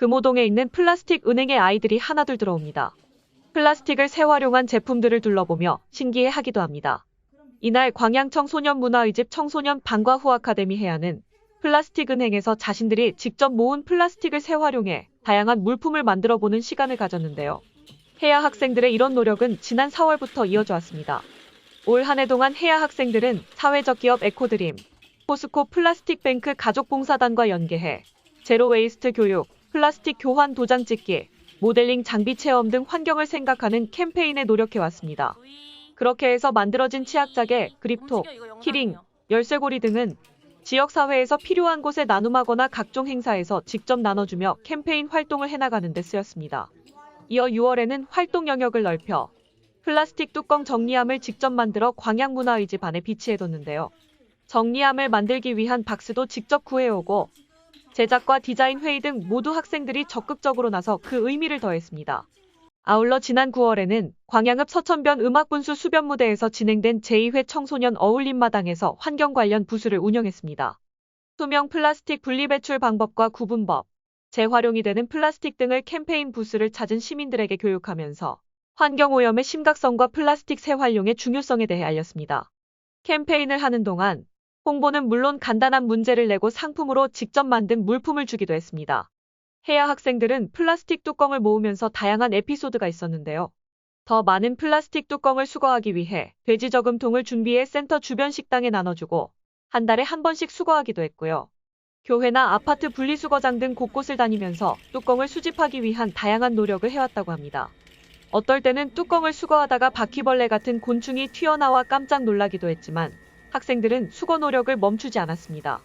금호동에 있는 플라스틱 은행에 아이들이 하나둘 들어옵니다. 플라스틱을 재활용한 제품들을 둘러보며 신기해하기도 합니다. 이날 광양 청 소년 문화의집 청소년 방과 후 아카데미 해안은 플라스틱 은행에서 자신들이 직접 모은 플라스틱을 재활용해 다양한 물품을 만들어 보는 시간을 가졌는데요. 해야 학생들의 이런 노력은 지난 4월부터 이어져 왔습니다. 올 한 해 동안 해야 학생들은 사회적 기업 에코드림, 포스코 플라스틱 뱅크 가족봉사단과 연계해 제로 웨이스트 교육, 플라스틱 교환 도장 찍기, 모델링 장비 체험 등 환경을 생각하는 캠페인에 노력해 왔습니다. 그렇게 해서 만들어진 치약자개, 그립톡, 키링, 열쇠고리 등은 지역사회에서 필요한 곳에 나눔하거나 각종 행사에서 직접 나눠주며 캠페인 활동을 해나가는 데 쓰였습니다. 이어 6월에는 활동 영역을 넓혀 플라스틱 뚜껑 정리함을 직접 만들어 광양문화의 집 안에 비치해뒀는데요. 정리함을 만들기 위한 박스도 직접 구해오고 제작과 디자인 회의 등 모두 학생들이 적극적으로 나서 그 의미를 더했습니다. 아울러 지난 9월에는 광양읍 서천변 음악분수 수변 무대에서 진행된 제2회 청소년 어울림마당에서 환경 관련 부수를 운영했습니다. 투명 플라스틱 분리배출 방법과 구분법, 재활용이 되는 플라스틱 등을 캠페인 부스를 찾은 시민들에게 교육하면서 환경오염의 심각성과 플라스틱 재활용의 중요성에 대해 알렸습니다. 캠페인을 하는 동안 홍보는 물론 간단한 문제를 내고 상품으로 직접 만든 물품을 주기도 했습니다. 해야 학생들은 플라스틱 뚜껑을 모으면서 다양한 에피소드가 있었는데요. 더 많은 플라스틱 뚜껑을 수거하기 위해 돼지 저금통을 준비해 센터 주변 식당에 나눠주고 한 달에 한 번씩 수거하기도 했고요. 교회나 아파트 분리수거장 등 곳곳을 다니면서 뚜껑을 수집하기 위한 다양한 노력을 해왔다고 합니다. 어떨 때는 뚜껑을 수거하다가 바퀴벌레 같은 곤충이 튀어나와 깜짝 놀라기도 했지만 학생들은 수거 노력을 멈추지 않았습니다.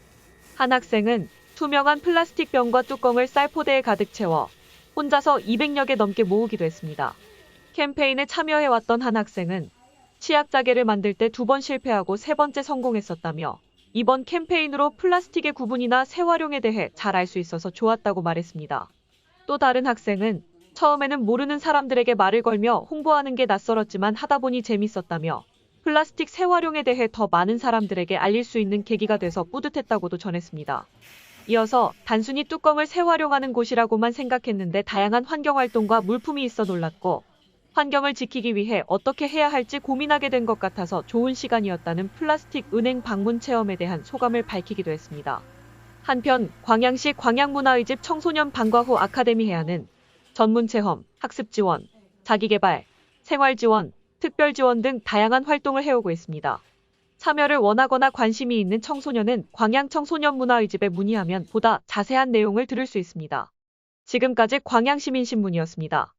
한 학생은 투명한 플라스틱 병과 뚜껑을 쌀포대에 가득 채워 혼자서 200여 개 넘게 모으기도 했습니다. 캠페인에 참여해왔던 한 학생은 치약 자개를 만들 때 두 번 실패하고 세 번째 성공했었다며 이번 캠페인으로 플라스틱의 구분이나 재활용에 대해 잘 알 수 있어서 좋았다고 말했습니다. 또 다른 학생은 처음에는 모르는 사람들에게 말을 걸며 홍보하는 게 낯설었지만 하다 보니 재밌었다며 플라스틱 재활용에 대해 더 많은 사람들에게 알릴 수 있는 계기가 돼서 뿌듯했다고도 전했습니다. 이어서 단순히 뚜껑을 재활용하는 곳이라고만 생각했는데 다양한 환경활동과 물품이 있어 놀랐고 환경을 지키기 위해 어떻게 해야 할지 고민하게 된 것 같아서 좋은 시간이었다는 플라스틱 은행 방문 체험에 대한 소감을 밝히기도 했습니다. 한편 광양시 광양문화의집 청소년 방과 후 아카데미 해안은 전문 체험, 학습 지원, 자기개발, 생활 지원, 특별 지원 등 다양한 활동을 해오고 있습니다. 참여를 원하거나 관심이 있는 청소년은 광양 청소년 문화의집에 문의하면 보다 자세한 내용을 들을 수 있습니다. 지금까지 광양시민신문이었습니다.